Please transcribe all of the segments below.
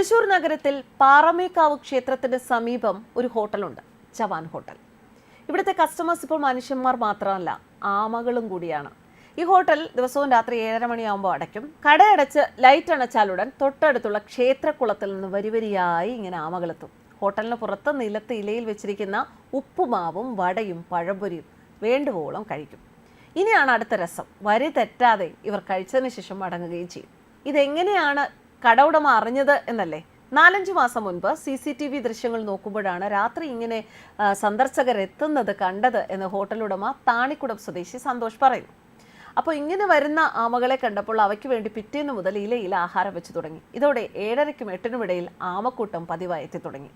തൃശൂർ നഗരത്തിൽ പാറമേക്കാവ് ക്ഷേത്രത്തിന് സമീപം ഒരു ഹോട്ടലുണ്ട് ചവാൻ ഹോട്ടൽ. ഇവിടുത്തെ കസ്റ്റമേഴ്സ് ഇപ്പോൾ മനുഷ്യന്മാർ മാത്രമല്ല ആമകളും കൂടിയാണ്. ഈ ഹോട്ടൽ ദിവസവും രാത്രി ഏഴര മണിയാകുമ്പോൾ അടയ്ക്കും. കടയടച്ച് ലൈറ്റ് അണച്ചാലുടൻ തൊട്ടടുത്തുള്ള ക്ഷേത്രക്കുളത്തിൽ നിന്ന് വരിവരിയായി ഇങ്ങനെ ആമകളെത്തും. ഹോട്ടലിന് പുറത്ത് നിലത്ത് ഇലയിൽ വെച്ചിരിക്കുന്ന ഉപ്പുമാവും വടയും പഴംപൊരിയും വേണ്ടുവോളം കഴിക്കും. ഇനിയാണ് അടുത്ത രസം. വരി തെറ്റാതെ ഇവർ കഴിച്ചതിന് ശേഷം മടങ്ങുകയും ചെയ്യും. ഇതെങ്ങനെയാണ് കട ഉടമ അറിഞ്ഞത് എന്നല്ലേ? നാലഞ്ച് മാസം മുൻപ് സി സി ടി വി ദൃശ്യങ്ങൾ നോക്കുമ്പോഴാണ് രാത്രി ഇങ്ങനെ എത്തുന്നത് കണ്ടത് എന്ന് ഹോട്ടൽ ഉടമ താണിക്കുടം സ്വദേശി സന്തോഷ് പറയുന്നു. അപ്പോൾ ഇങ്ങനെ വരുന്ന ആമകളെ കണ്ടപ്പോൾ അവയ്ക്ക് വേണ്ടി പിറ്റേന്ന് മുതൽ ഇലയിൽ ആഹാരം വെച്ച് തുടങ്ങി. ഇതോടെ ഏഴരയ്ക്കും എട്ടിനും ഇടയിൽ ആമക്കൂട്ടം പതിവായി എത്തി തുടങ്ങി.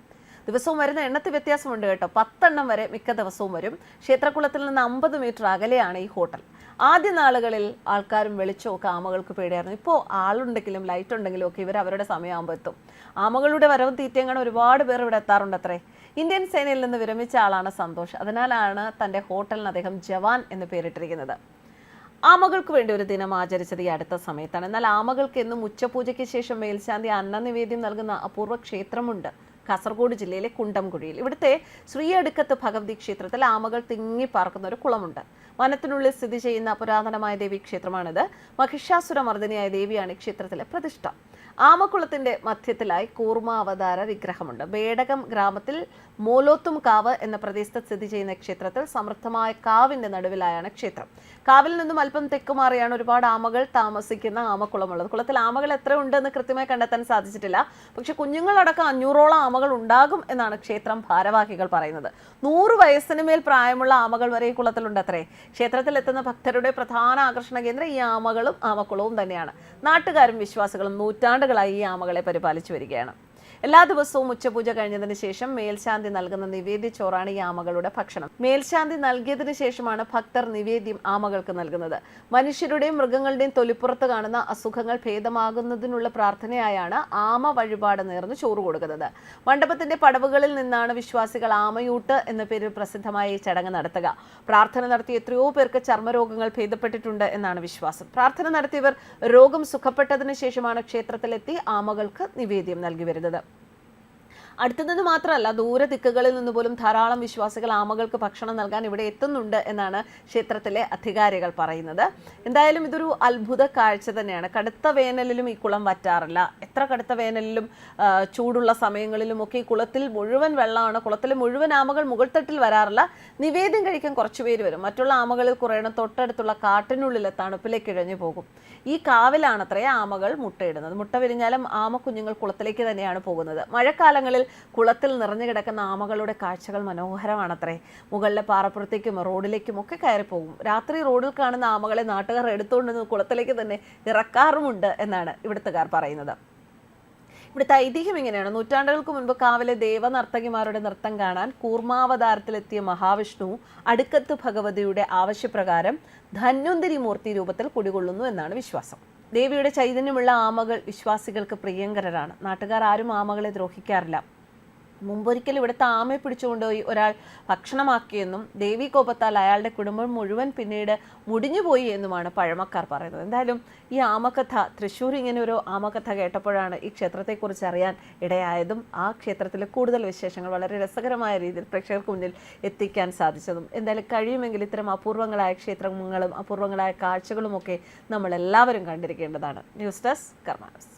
ദിവസവും വരുന്ന എണ്ണത്തിൽ വ്യത്യാസമുണ്ട് കേട്ടോ. പത്തെണ്ണം വരെ മിക്ക ദിവസവും വരും. ക്ഷേത്രകുളത്തിൽ നിന്ന് അമ്പത് മീറ്റർ അകലെയാണ് ഈ ഹോട്ടൽ. ആദ്യ നാളുകളിൽ ആൾക്കാരും വെളിച്ചമൊക്കെ ആമകൾക്ക് പേടിയായിരുന്നു. ഇപ്പോൾ ആളുണ്ടെങ്കിലും ലൈറ്റ് ഉണ്ടെങ്കിലും ഒക്കെ ഇവർ അവരുടെ സമയമാകുമ്പോൾ എത്തും. ആമകളുടെ വരവും തീറ്റയും ഒരുപാട് പേർ ഇവിടെ എത്താറുണ്ട് അത്രേ. ഇന്ത്യൻ സേനയിൽ നിന്ന് വിരമിച്ച ആളാണ് സന്തോഷ്. അതിനാലാണ് തന്റെ ഹോട്ടലിന് അദ്ദേഹം ജവാൻ എന്ന് പേരിട്ടിരിക്കുന്നത്. ആമകൾക്ക് വേണ്ടി ഒരു ദിനം ആചരിച്ചത് ഈ അടുത്ത സമയത്താണ്. എന്നാൽ ആമകൾക്ക് എന്നും ഉച്ചപൂജയ്ക്ക് ശേഷം മേൽശാന്തി അന്നനിവേദ്യം നൽകുന്ന അപൂർവ ക്ഷേത്രമുണ്ട്. കാസർഗോഡ് ജില്ലയിലെ കുണ്ടംകുഴിയിൽ. ഇവിടുത്തെ ശ്രീയടുക്കത്ത് ഭഗവതി ക്ഷേത്രത്തിൽ ആമകൾ തിങ്ങി പാർക്കുന്ന ഒരു കുളമുണ്ട്. വനത്തിനുള്ളിൽ സ്ഥിതി ചെയ്യുന്ന പുരാതനമായ ദേവി ക്ഷേത്രമാണിത്. മഹിഷാസുരമർദ്ദിനിയായ ദേവിയാണ് ഈ ക്ഷേത്രത്തിലെ പ്രതിഷ്ഠ. ആമക്കുളത്തിന്റെ മധ്യത്തിലായി കൂർമ അവതാര വിഗ്രഹമുണ്ട്. ബേടകം ഗ്രാമത്തിൽ മോലോത്തും കാവ് എന്ന പ്രദേശത്ത് സ്ഥിതി ചെയ്യുന്ന ക്ഷേത്രത്തിൽ സമൃദ്ധമായ കാവിന്റെ നടുവിലായാണ് ക്ഷേത്രം. കാവിൽ നിന്നും അല്പം തെക്കുമാറിയാണ് ഒരുപാട് ആമകൾ താമസിക്കുന്ന ആമക്കുളമുള്ളത്. കുളത്തിൽ ആമകൾ എത്ര ഉണ്ടെന്ന് കൃത്യമായി കണ്ടെത്താൻ സാധിച്ചിട്ടില്ല. പക്ഷെ കുഞ്ഞുങ്ങളടക്കം അഞ്ഞൂറോളം ആമകൾ ഉണ്ടാകും എന്നാണ് ക്ഷേത്രം ഭാരവാഹികൾ പറയുന്നത്. നൂറ് വയസ്സിന് മേൽ പ്രായമുള്ള ആമകൾ വരെ ഈ കുളത്തിലുണ്ട് എത്തുന്ന ഭക്തരുടെ പ്രധാന ആകർഷണ കേന്ദ്രം ഈ ആമകളും ആമക്കുളവും തന്നെയാണ്. നാട്ടുകാരും വിശ്വാസികളും നൂറ്റാണ്ടുകളായി ഈ ആമകളെ പരിപാലിച്ചു വരികയാണ്. എല്ലാ ദിവസവും ഉച്ചപൂജ കഴിഞ്ഞതിന് ശേഷം മേൽശാന്തി നൽകുന്ന നിവേദ്യ ചോറാണ് ഈ ആമകളുടെ ഭക്ഷണം. മേൽശാന്തി നൽകിയതിനു ശേഷമാണ് ഭക്തർ നിവേദ്യം ആമകൾക്ക് നൽകുന്നത്. മനുഷ്യരുടെയും മൃഗങ്ങളുടെയും തൊലിപ്പുറത്ത് കാണുന്ന അസുഖങ്ങൾ ഭേദമാകുന്നതിനുള്ള പ്രാർത്ഥനയായാണ് ആമ വഴിപാട് നേർന്ന് ചോറ് കൊടുക്കുന്നത്. മണ്ഡപത്തിന്റെ പടവുകളിൽ നിന്നാണ് വിശ്വാസികൾ ആമയൂട്ട് എന്ന പേരിൽ പ്രസിദ്ധമായ ഈ ചടങ്ങ് നടത്തുക. പ്രാർത്ഥന നടത്തിയ എത്രയോ പേർക്ക് ചർമ്മരോഗങ്ങൾ ഭേദപ്പെട്ടിട്ടുണ്ട് എന്നാണ് വിശ്വാസം. പ്രാർത്ഥന നടത്തിയവർ രോഗം സുഖപ്പെട്ടതിന് ശേഷമാണ് ക്ഷേത്രത്തിലെത്തി ആമകൾക്ക് നിവേദ്യം നൽകി വരുന്നത്. അടുത്തുനിന്ന് മാത്രമല്ല ദൂര ദിക്കുകളിൽ നിന്ന് പോലും ധാരാളം വിശ്വാസികൾ ആമകൾക്ക് ഭക്ഷണം നൽകാൻ ഇവിടെ എത്തുന്നുണ്ട് എന്നാണ് ക്ഷേത്രത്തിലെ അധികാരികൾ പറയുന്നത്. എന്തായാലും ഇതൊരു അത്ഭുത കാഴ്ച തന്നെയാണ്. കടുത്ത വേനലിലും ഈ കുളം വറ്റാറില്ല എത്ര കടുത്ത വേനലിലും ചൂടുള്ള സമയങ്ങളിലും ഒക്കെ ഈ കുളത്തിൽ മുഴുവൻ വെള്ളമാണ്. കുളത്തിലെ മുഴുവൻ ആമകൾ മുകൾത്തട്ടിൽ വരാറില്ല. നിവേദ്യം കഴിക്കാൻ കുറച്ച് പേര് വരും. മറ്റുള്ള ആമകളിൽ കുറേണ തൊട്ടടുത്തുള്ള കാട്ടിനുള്ളിലെ തണുപ്പിലേക്ക് ഇഴഞ്ഞു പോകും. ഈ കാവിലാണത്രേ ആമകൾ മുട്ടയിടുന്നത്. മുട്ട വിരിഞ്ഞാലും ആമ കുഞ്ഞുങ്ങൾ കുളത്തിലേക്ക് തന്നെയാണ് പോകുന്നത്. മഴക്കാലങ്ങളിൽ കുളത്തിൽ നിറഞ്ഞു കിടക്കുന്ന ആമകളുടെ കാഴ്ചകൾ മനോഹരമാണത്രേ. മുകളിലെ പാറപ്പുറത്തേക്കും റോഡിലേക്കും ഒക്കെ കയറി പോകും. രാത്രി റോഡിൽ കാണുന്ന ആമകളെ നാട്ടുകാർ എടുത്തുകൊണ്ട് കുളത്തിലേക്ക് തന്നെ ഇറക്കാറുമുണ്ട് എന്നാണ് ഇവിടുത്തുകാർ പറയുന്നത്. ഇവിടുത്തെ ഐതിഹ്യം ഇങ്ങനെയാണ്. നൂറ്റാണ്ടുകൾക്ക് മുൻപ് കാവിലെ ദേവനർത്തകിമാരുടെ നൃത്തം കാണാൻ കൂർമാവതാരത്തിലെത്തിയ മഹാവിഷ്ണു അടുക്കത്ത് ഭഗവതിയുടെ ആവശ്യപ്രകാരം ധന്വന്തിരി മൂർത്തി രൂപത്തിൽ കുടികൊള്ളുന്നു എന്നാണ് വിശ്വാസം. ദേവിയുടെ ചൈതന്യമുള്ള ആമകൾ വിശ്വാസികൾക്ക് പ്രിയങ്കരരാണ്. നാട്ടുകാർ ആരും ആമകളെ ദ്രോഹിക്കാറില്ല. മുമ്പൊരിക്കൽ ഇവിടെ ആമയെ പിടിച്ചുകൊണ്ടുപോയി ഒരാൾ ഭക്ഷണമാക്കിയെന്നും ദേവി കോപത്താൽ അയാളുടെ കുടുംബം മുഴുവൻ പിന്നീട് മുടിഞ്ഞുപോയി എന്നുമാണ് പഴമക്കാർ പറയുന്നത്. എന്തായാലും ഈ ആമകഥ തൃശ്ശൂർ ഇങ്ങനെ ഒരു ആമകഥ കേട്ടപ്പോഴാണ് ഈ ക്ഷേത്രത്തെക്കുറിച്ച് അറിയാൻ ഇടയായതും ആ ക്ഷേത്രത്തിലെ കൂടുതൽ വിശേഷങ്ങൾ വളരെ രസകരമായ രീതിയിൽ പ്രേക്ഷകർക്ക് മുന്നിൽ എത്തിക്കാൻ സാധിച്ചതും. എന്തായാലും കഴിയുമെങ്കിൽ ഇത്തരം അപൂർവങ്ങളായ ക്ഷേത്രങ്ങളും അപൂർവങ്ങളായ കാഴ്ചകളുമൊക്കെ നമ്മൾ എല്ലാവരും കണ്ടിരിക്കേണ്ടതാണ്. News desk കർമാനസ്.